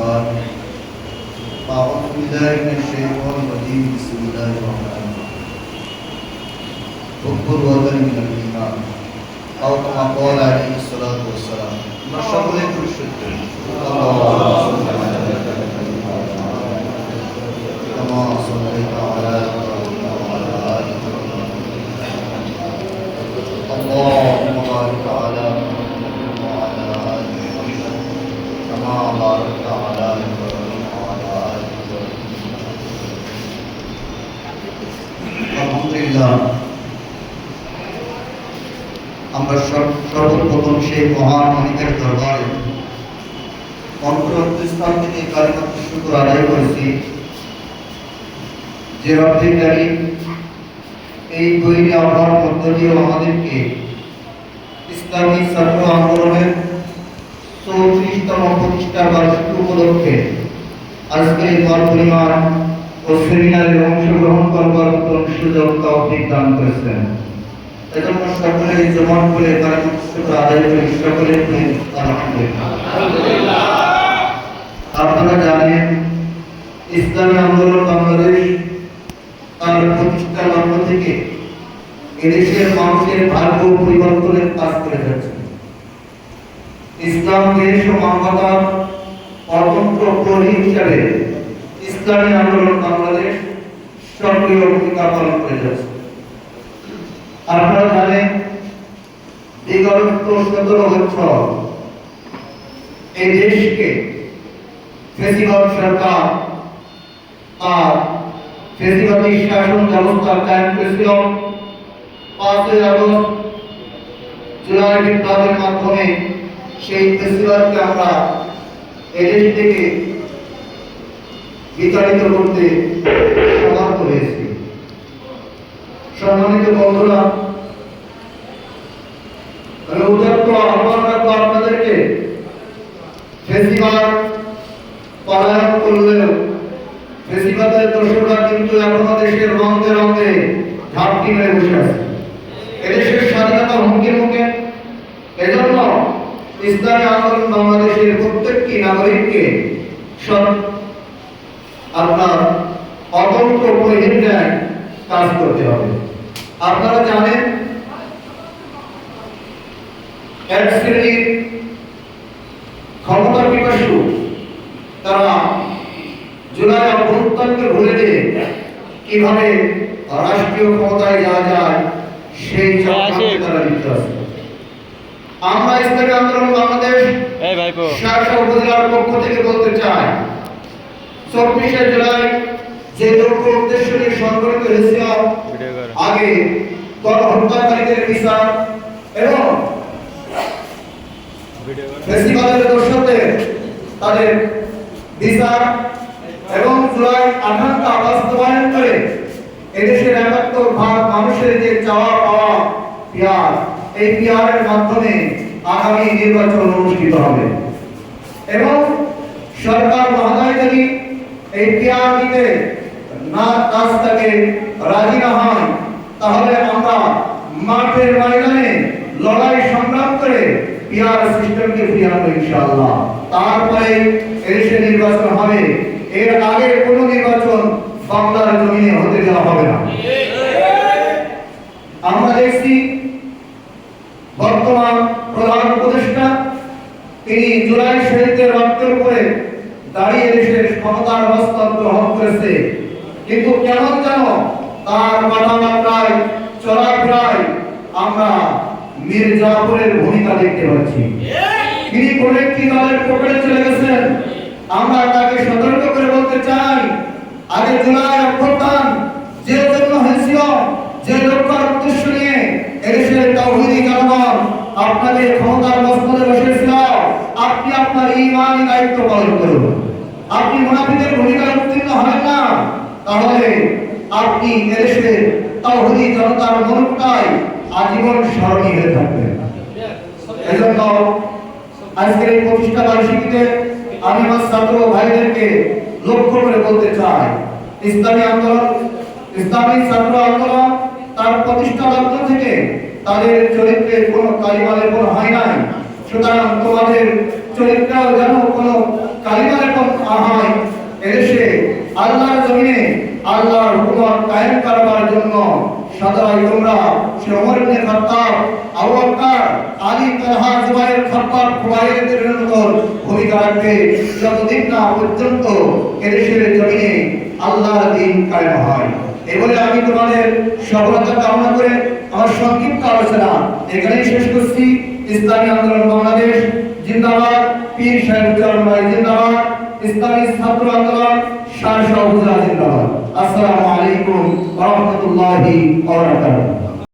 بعد أعوذ بالله من الشيطان الرجيم بسم الله الرحمن الرحيم حب الوطن من الإيمان أو كما قال عليه الصلاة والسلام ما شغلكم الشدة الله আলহামদুলিল্লাহ আমরা সর্বপ্রথম সেই মহান মালিকের দরবারে অন্তরস্থান থেকে কালিমাত্র শুক্র আদায় করেছি। যে রব্দিন এই তৈরি আবহাওয়ার মধ্য দিয়ে আমাদেরকে ইসলামী ছাত্র আন্দোলনের চৌত্রিশতম প্রতিষ্ঠা বার্ষিক উপলক্ষে আজকে এই পরিমাণ সেমিনারে অংশগ্রহণ করবার সুযোগ তৌফিক দান করেছেন। এজন্য সকলে জমান করে আদায় করি। সকলে আপনারা জানেন, ইসলামী আন্দোলন বাংলাদেশ তার থেকে এদেশের মানুষের ভাগ্য পরিবর্তনের কাজ করে যাচ্ছে। ইসলাম দেশ ও মানবতার অতন্ত্র হিসাবে ইসলামী আন্দোলন বাংলাদেশ সক্রিয় ভূমিকা পালন করে যাচ্ছে। আপনারা জানেন, বিগত সতেরো বছর এই দেশকে ফেসিবাদ সরকার আর ফেসিবাদী শাসন ব্যবস্থা কায়েম করেছিল পাঁচই আগস্ট। জুলাই বিপ্লবের মাধ্যমে সেই ফেসিবাদকে আমরা এদেশ থেকে বিতাড়িত করতে সমর্থ হয়েছি। সম্মানিত বন্ধুরা আহ্বান রাখব আপনাদেরকে। করলেও ফেসিবাদের কিন্তু এখনও দেশের বসে আছে। এদেশের স্বাধীনতা হুমকির মুখে। এজন্য ইসলামী আন্দোলন বাংলাদেশের প্রত্যেকটি নাগরিককে সৎ আপনার অতন্ত্র পরিহীন ন্যায় কাজ করতে হবে। আপনারা জানেন এক শ্রেণির ক্ষমতা পিপাসু তারা জুলাই অভ্যুত্থানকে ভুলে দিয়ে কীভাবে রাষ্ট্রীয় ক্ষমতায় যাওয়া যায় সেই চক্রান্তে তারা লিপ্ত আছে। আমরা ইসলামী আন্দোলন বাংলাদেশ শাসক উপজেলার পক্ষ থেকে বলতে চাই চব্বিশে জুলাই যে লক্ষ্য উদ্দেশ্য নিয়ে সংগঠিত হয়েছিল আগে গণহত্যাকারীদের বিচার এবং ফেস্টিভ্যালের দর্শকদের তাদের বিচার এবং জুলাই আকাঙ্ক্ষা বাস্তবায়ন করে এদেশের একাত্তর ভাগ মানুষের যে চাওয়া পাওয়া পিয়ার এই পিয়ারের মাধ্যমে আগামী নির্বাচন অনুষ্ঠিত হবে। এবং সরকার মহোদয় যদি এই পিয়ার দিতে না কাজ থেকে রাজি না হয় তাহলে আমরা মাঠের ময়দানে লড়াই সংগ্রাম করে পিয়ার সিস্টেমকে ফিরিয়ে আনব ইনশাআল্লাহ। তারপরে এদেশে নির্বাচন হবে, এর আগে কোনো নির্বাচন বাংলার জমিনে হতে দেওয়া হবে না। আমরা দেখছি বর্তমান প্রধান উপদেষ্টা, তিনি জুলাই শহীদদের রক্তের উপরে দাঁড়িয়ে দেশের ক্ষমতার হস্তান্তর গ্রহণ করেছে। কিন্তু কেমন যেন তার কথাবার্তায় চলাফেরায় আমরা মীর জাফরের ভূমিকা দেখতে পাচ্ছি। তিনি কোন একটি দলের পকেটে চলে গেছেন। আমরা তাকে সতর্ক করে বলতে চাই, আগে জুলাই অভ্যুত্থান, যে জন্য হয়েছিল, যে লক্ষ্যের উদ্দেশ্য নিয়ে এদেশের তাওহীদি জনগণ আপনাদের ক্ষমতার মস্তদে বসেছিল আপনি আপনার ইমানি দায়িত্ব পালন করুন। আপনি মুনাফিকের ভূমিকায় উত্তীর্ণ হবেন না। তাহলে আপনি এদেশের তাওহীদি জনতার মনটাই আজীবন স্মরণীয় হয়ে থাকবেন। এজন্য আজকের এই প্রতিষ্ঠা বার্ষিকীতে আমি আমার ছাত্র ভাইদেরকে লক্ষ্য করে বলতে চাই, ইসলামী আন্দোলন, ইসলামী ছাত্র আন্দোলন তার প্রতিষ্ঠা লগ্ন থেকে তাদের চরিত্রে কোনো কোনো হয় নাই। সুতরাং তোমাদের চরিত্র যেন কোনো এখন আহাই এদেশে আল্লাহর জমিনে আল্লাহর হুকুমত কায়েম করবার জন্য আবু বকর, আলী তালহা ভূমিকা রাখবে। যতদিন না পর্যন্ত এদেশের জমিনে আল্লাহর দিন কায়েম হয়। এবারে আমি তোমাদের সফলতা কামনা করে আমার সংক্ষিপ্ত আলোচনা এখানেই শেষ করছি। ইসলামী আন্দোলন বাংলাদেশ, জিন্দাবাদ। পীর চরণ জিন্দাবাদ ইসলামী ছাত্র আন্দোলন শাহ শাহ জিন্দাবাদ। আসসালামু আলাইকুম ওয়া রাহমাতুল্লাহি